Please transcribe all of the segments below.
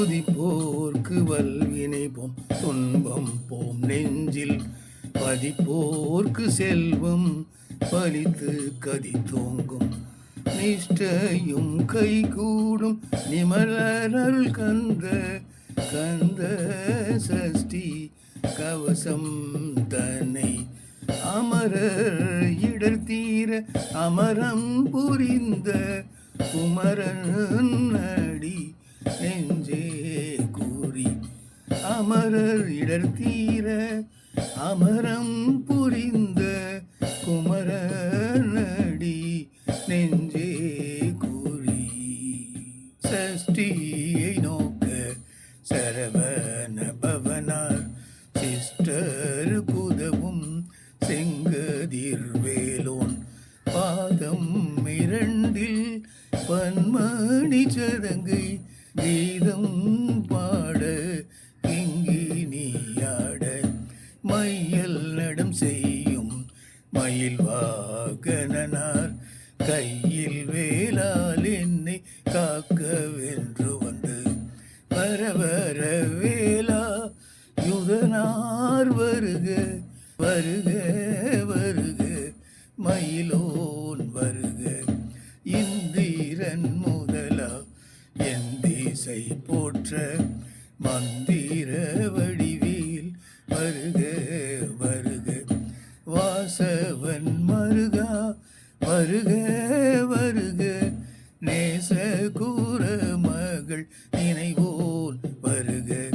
துதிப்போர்க்கு வல்வினை போம் துன்பம் போம் நெஞ்சில் பதிப்போர்க்கு செல்வம். பலித்து கதி தோங்கும் நிஷ்டையும் கைகூடும். நிமலருள் கந்த கந்த சஷ்டி கவசம் தன்னை அமரர் இடர் தீர அமரம் புரிந்த குமரன் அடி நெஞ்சே கூறி அமரர் இடர் தீர அமரம் புரிந்த மயில் வாகனார் கையில் வேளால் என்னை காக்க வென்று வந்து வர வர வேலா யுதனார் வருக வருக வருக மயிலோன் வருக இந்திரன் முதலா என் திசை போற்ற மந்திர வழி வருக வருக. நேச கூற மகள் நினைவோன் வருக.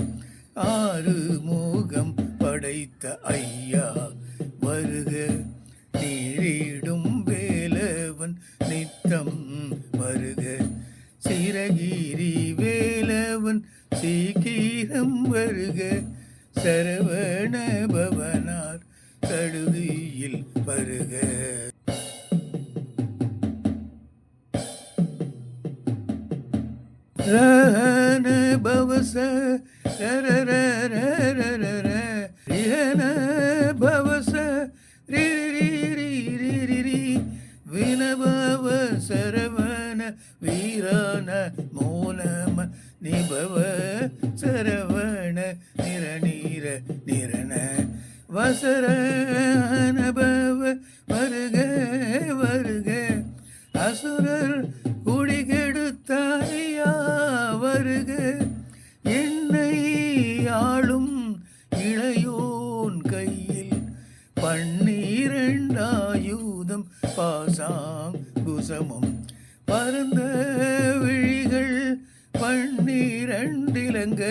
ஆறு மோகம் படைத்த ஐயா வருக. நீரிடும் வேலவன் நித்தம் வருக. சிறகிரி வேலவன் சீக்கிரம் வருக. சரவண பவனார் கடுதியில் வருக. பவச பவச வினபவ சரவண வீரான மூலம நிபவ சரவண நிர நீர நிரண வசரணப பன்னிரண்டிலங்க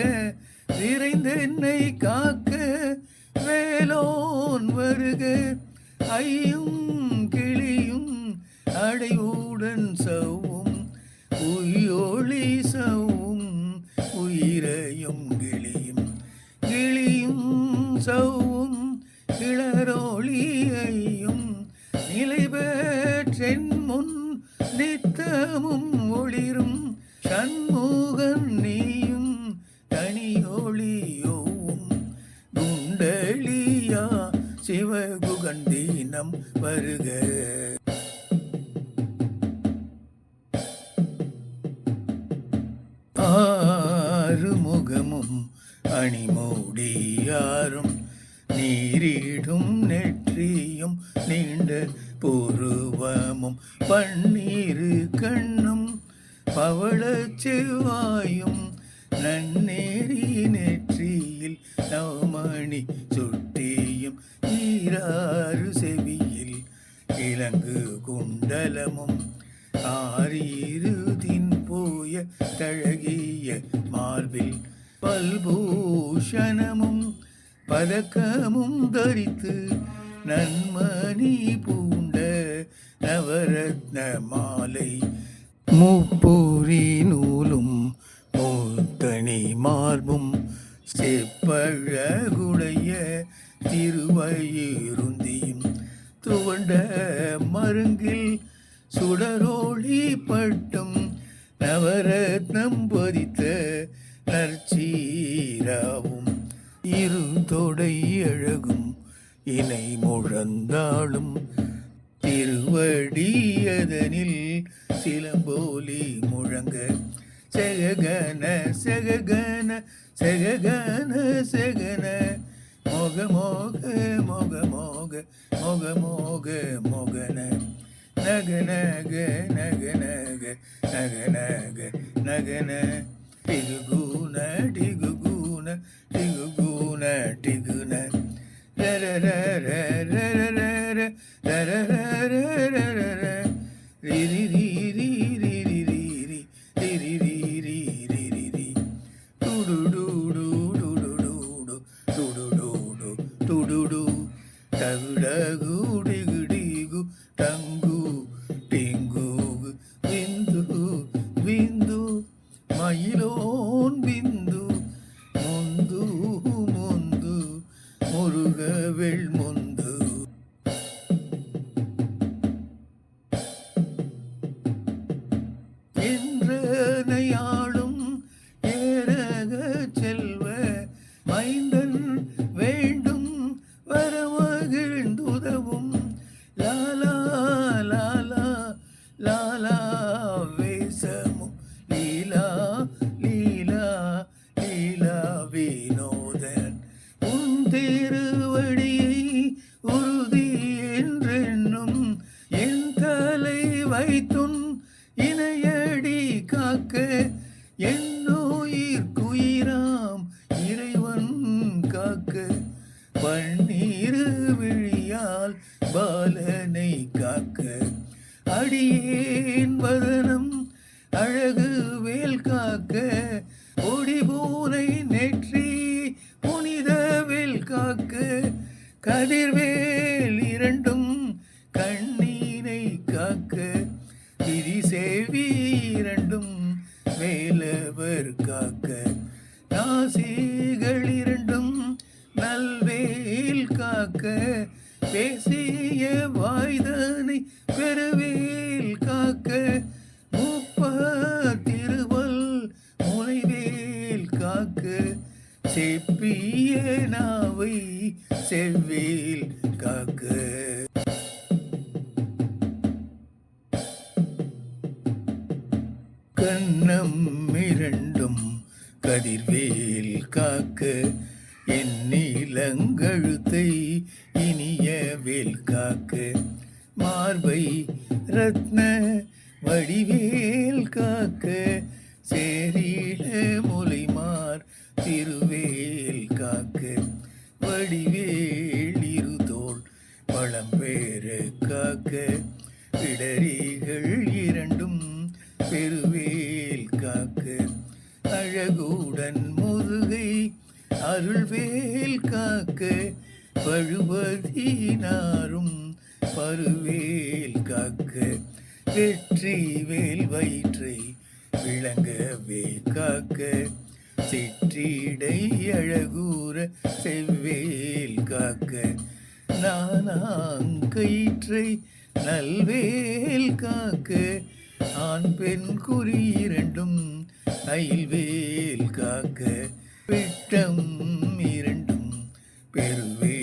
விரைந்தென்னை காக்க வேலோன் வருக. ஐயும் கிளியும் அடைவுடன் சவும் உயிரொளி சவும் உயிரையும் கிளியும் கிளியும் சவும் கிளரொளியையும் அணிமூடியாரும் நீரிடும் நெற்றியும் நீண்ட புருவமும் பன்னீரு கண்ணும் பவளச் செவ்வாயும் நன்னேறி நெற்றியில் நவமணி சுட்டியும் ஈராறு செவியில் இலங்கு குண்டலமும் ஆரீருதின் போய தழகிய மார்பில் பல்பூஷணமும் பதக்கமும் தரித்து நன்மணி பூண்ட நவரத்ன மாலை முப்பூரி இணை முழந்தாளும் திருவடியதனில் சிலம்போலி முழங்க. செககன செககன செககன செகன. மோக மோக மோக மோக மோக மோக மோகன. நக நக நக நக நக நக நகன. டிகுகுன டிகுகுன டிகுகுன டிகு డగు డిగు డిగు టంగు టింగు విందు విందు మయిలోన్ బిందు ముందు ముందు మురుగ వెళ్ముందు என்றனையா அழகு வேல் காக்க ஒடிபூனை நெற்றி புனித வேல் காக்க கதிர்வேல் இரண்டும் கண்ணீனை காக்க விதி சேவி இரண்டும் மேலவர் காக்க நாசிகள் இரண்டும் நல்வேல் காக்க பேசிய வாய்தனை பெருவேல் காக்க செப்பிய நாவை செவ்வேல் காக்க. கண்ணம் இரண்டும் கதிர்வேல் காக்க. என் நீலங்கழுத்தை இனிய வேல் காக்க. மார்பை ரத்ன வடிவேல் காக்க. சேரிட மொழி திருவேல் காக்க வடிவேல் இருதோள் பழம்பேர காக்க. பிடரிகள் இரண்டும் பெருவேல் காக்க. அழகுடன் முதுகை அருள்வேல் காக்க. பழுவதினாரும் பருவேல் காக்க. வெற்றி வேல் வயிற்றை விளங்கவே காக்க. சிற்றீடை அழகூர செவ்வேல் காக்க நானாங்கயிற்றை நல்வேல் காக்க ஆண் பெண் குறி இரண்டும் அயில்வேல் காக்க விட்டம் இரண்டும் பெருவேல்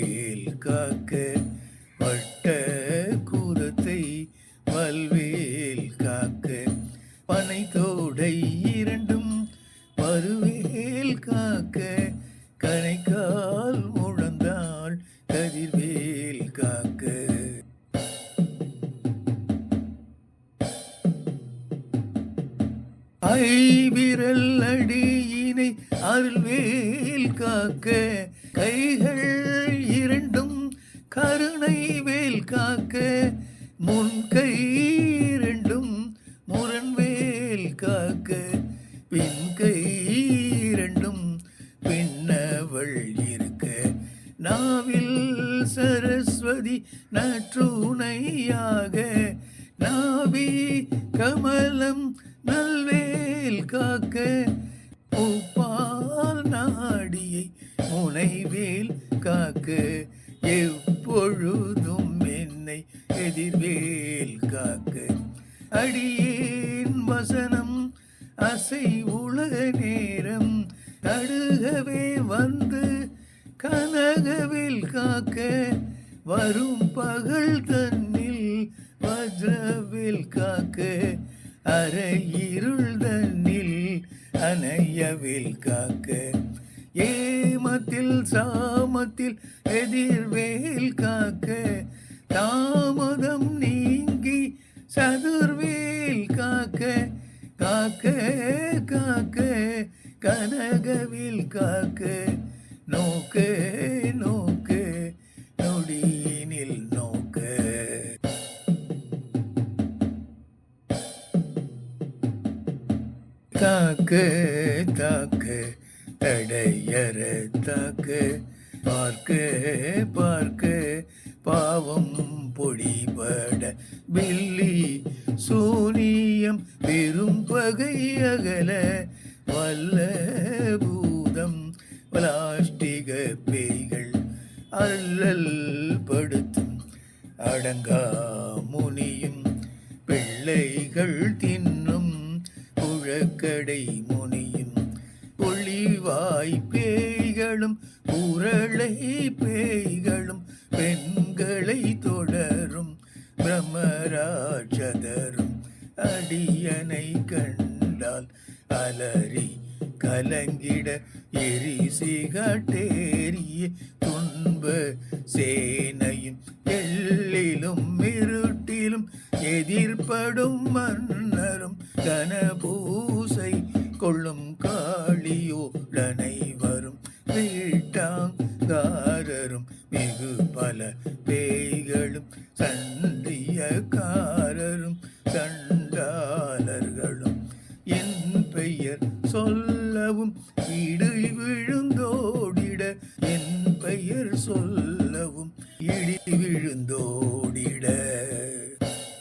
ஐவிரல் அடியினை அருள்வேல் காக்க கைகள் இரண்டும் கருணை வேல் காக்க முன் கை இரண்டும் முரண்வேல் காக்க பின் கை இரண்டும் பின்னவள் இருக்க. நாவில் சரஸ்வதி நற்றுணையாக நாவி கமலம் நல்வேல் காக்க உப்பால் நாடியை முனைவேல் காக்க எப்பொழுதும் என்னை எதிர்வேல் காக்க. அடியேன் வசனம் அசை உலக நேரம் தடுகவே வந்து கனகவில் காக்க வரும் பகல் தன்னில் வஜ்ரவில் காக்க. அரை இருள் அணையவில் காக்க. ஏமத்தில் சாமத்தில் எதிர்வேல் காக்க. தாமதம் நீங்கி சதுர்வேல் காக்க. காக்க காக்க கனகவில் காக்க. நோக்கு நோக்கு நொடியினில் தாக்கு தாக்கு அடையற தாக்கு. பார்க்கு பார்க்கு பாவம் பொடிபட பில்லி சூனியம் பெரும் பகை அகல வல்ல பூதம். பிளாஸ்டிக பேய்கள் அல்லல் படுத்தும் அடங்கா முனியும். பிள்ளைகள் தின் புழக்கடை முனியும் பொழிவாய் பேய்களும் உரளை பேய்களும் பெண்களை தொடரும் பிரம்மராட்சதரும் அடியனை கண்டால் அலறி கலங்கிட எரிசிகாட்டேறிய துன்ப சேனையும் எள்ளிலும் இருட்டிலும் எதிர்ப்படும் மன்னரும் கனபூசை கொள்ளும் காளியோடனை வரும் வீட்டாங்காரரும் மிகு பல பேய்களும் சண்டியக்காரரும் சொல்லவும் இடு விழுந்தோடிட என் பெயர் சொல்லவும் இடி விழுந்தோ